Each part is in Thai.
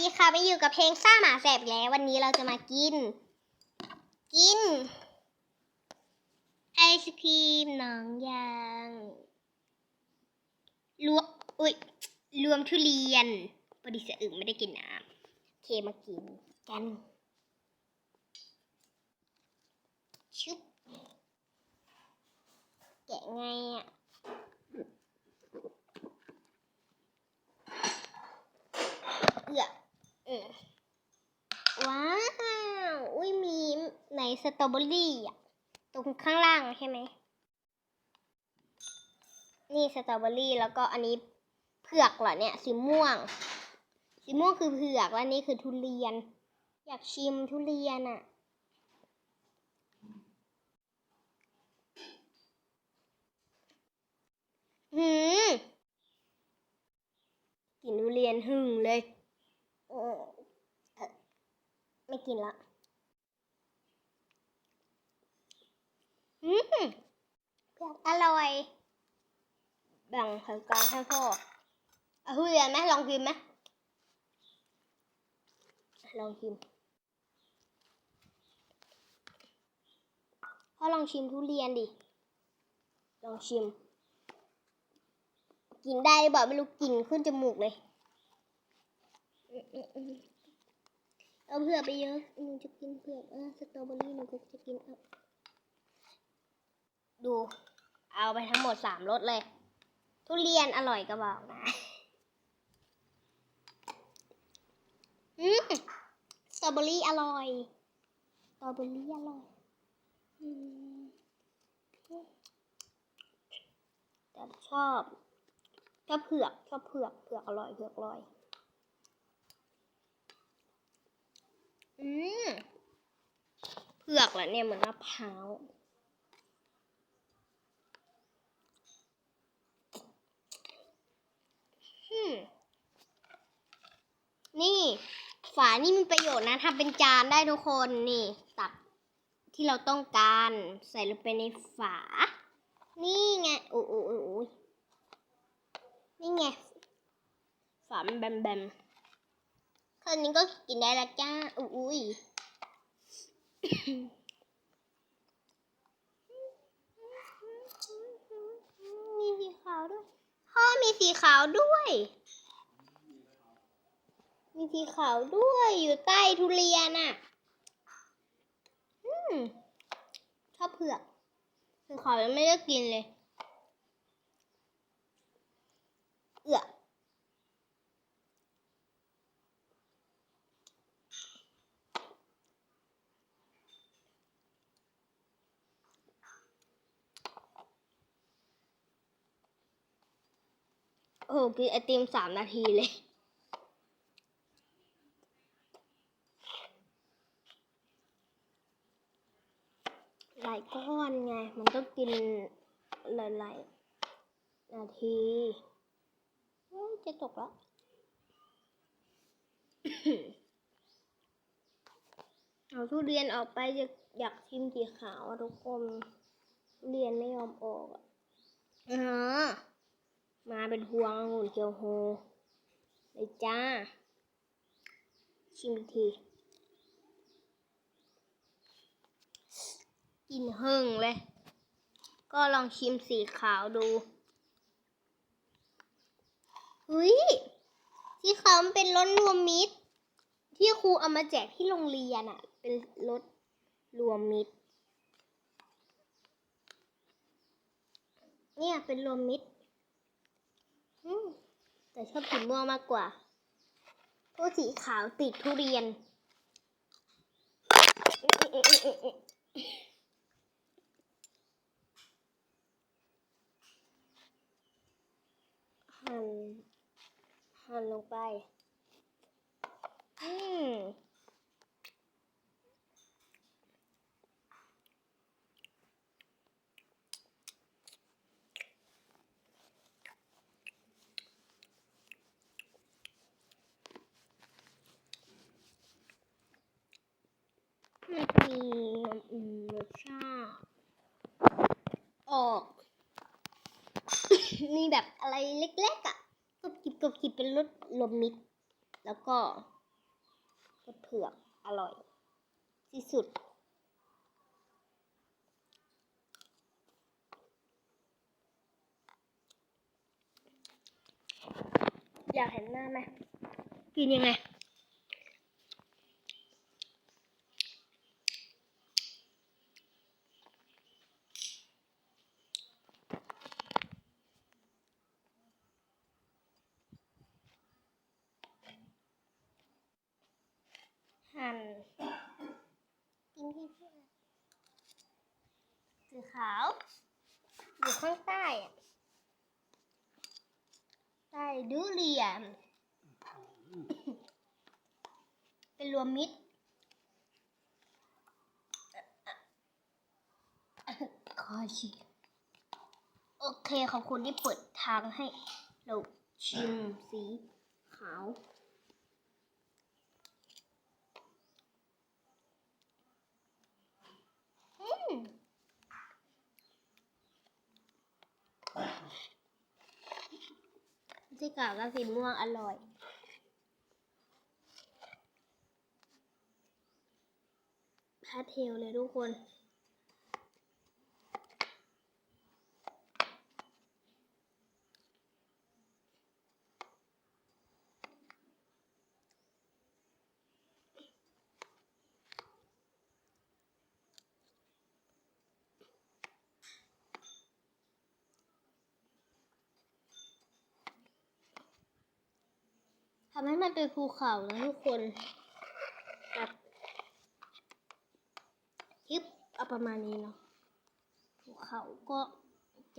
ดีค่ะมาอยู่กับเพลงซ่าหมาแสบแล้ววันนี้เราจะมากิน กิน ไอศครีมหนองยางรวมอุ้ยรวมทุเรียนพอดีเสะอึงไม่ได้กินน้ำเคมากินกันชุบแกะไงอะเอือเออ ว้าว อุ้ยมีไหนสตรอเบอรี่อะ ตรงข้างล่างใช่ไหม นี่สตรอเบอรี่แล้วก็อันนี้เผือกเหรอเนี่ยสีม่วง สีม่วงคือเผือกแล้วนี่คือทุเรียน อยากชิมทุเรียนอะหืมกลินทุเรียนหึงเลย ไม่กินละอืมอร่อย แบ่งไข่กลางให้พ่อเอาทุเรียนไหมลองกินไหมลองชิมพ่อลองชิมทุเรียนดิ ลองชิม กินได้หรือเปล่าไม่รู้กลิ่นขึ้นจมูกเลย เอาเผือกไปเยอะหนูจะกินเผือกเออสตรอเบอรี่หนูก็จะกินเอาดู เอาไปทั้งหมดสามรสเลย ทุเรียนอร่อยก็บอกนะอืมสตรอเบอรี่อร่อยสตรอเบอรี่อร่อยอืมแต่ชอบชอบเผือกชอบเผือกเผือกอร่อยเผือกอร่อย อืมเผือกเหรอเนี่ยเหมือนมะพร้าวนี่ ฝานี่มีประโยชน์นะทำเป็นจานได้ทุกคนนี่ ตักที่เราต้องการใส่ลงไปในฝา นี่ไงโอ้โอ้โอ้โอ้ยนี่ไงฝามันแบน ๆแค่นี้ก็กินได้และจ้า อุ้ยมีสีขาวด้วย พ่อมีสีขาวด้วย มีสีขาวด้วยอยู่ใต้ทุเรียนอะ อืมชอบเผือกสีขาวยังไม่ได้กินเลย เอือก โอ้โหกินไอติมสามนาทีเลย หลายก้อนไง มันต้องกินหลายๆนาทีโอ้ยจะตกแล้วเอาทุเรียนออกไปจะอยากชิมสีขาวอะทุกคนทุเรียนไม่ยอมออกอะอ๋อ มาเป็นพวงองุ่นเกียวโฮเลยจ้า ชิมอีกทีกินหึ่งเลย ก็ลองชิมสีขาวดูเฮ้ยสีขาวมันเป็นรสรวมมิตร ที่ครูเอามาแจกที่โรงเรียนอะ่ะเป็นรสรวมมิตร เนี่ยเป็นรวมมิตร แต่ชอบสีม่วงมากกว่าเพราะสีขาวติดทุเรียน หั่นหั่นลงไป อืม มันมีอืมรสชาติ ออก มีแบบอะไรเล็กๆอะกรุบกิบกรุบกิบเป็นรสลมมิตรแล้วก็รสเผือกอร่อย ที่สุดอยากเห็นหน้าไหมกินยังไง หั่นกินที่เพื่อนสี ขาว อยู่ข้างใต้อะใต้ดูเรียนเป็นรวมมิตรคอชิโอเคขอบคุณที่เปิดทางให้เราชิมสีขาวอืม ที่กล่าวก็สีม่วงอร่อย พาเทลเลยทุกคน ทำให้มันเป็นภูเขานะทุกคนแบบยึบเอาประมาณนี้เนาะภูเขาก็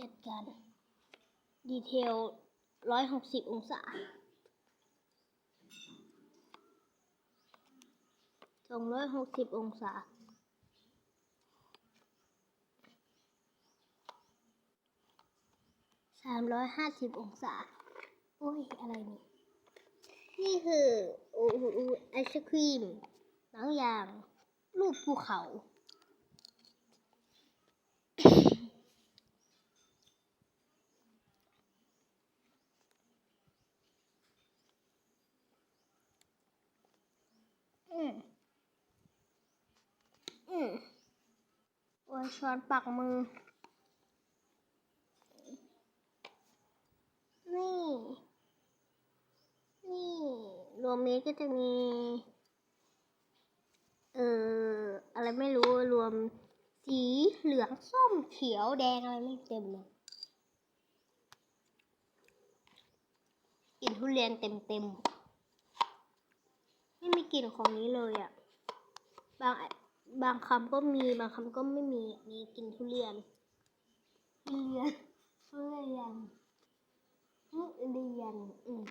จัดการดีเทลร้อยหกสิบองศาสองร้อยหกสิบองศาสามร้อยห้าสิบองศา โอ้ย อะไรนี่ นี่คืออูอูอูไอศครีมบางอย่าง รูปภูเขาอืมอืมโอ้ยช้อนปักมือ นี่ นี่ รวมนี้ก็จะมี เอ่อ อะไรไม่รู้รวมสีเหลืองส้มเขียวแดงอะไรไม่เต็มเลยกลิ่นทุเรียนเต็มเต็มไม่มีกลิ่นของนี้เลยอะ่ะ บางบางคำก็มีบางคำก็ไม่มี มีกลิ่นทุเรียนทุเรียนทุเรียนทุเรียนอืม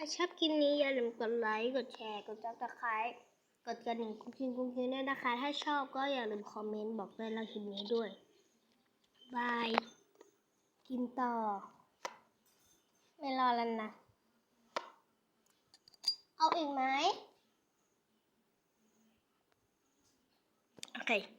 ถ้าชอบคลิปนี้อย่าลืมกดไลค์ กดแชร์ กดซับสไครต์กดกระดิ่งกุ้งกิ้งกุ้งกิ้งด้วยนะคะ ถ้าชอบก็อย่าลืมคอมเมนต์บอกด้วยเราคลิปนี้ด้วย บาย กินต่อ ไม่รอแล้วนะ เอาอีกไหมโอเค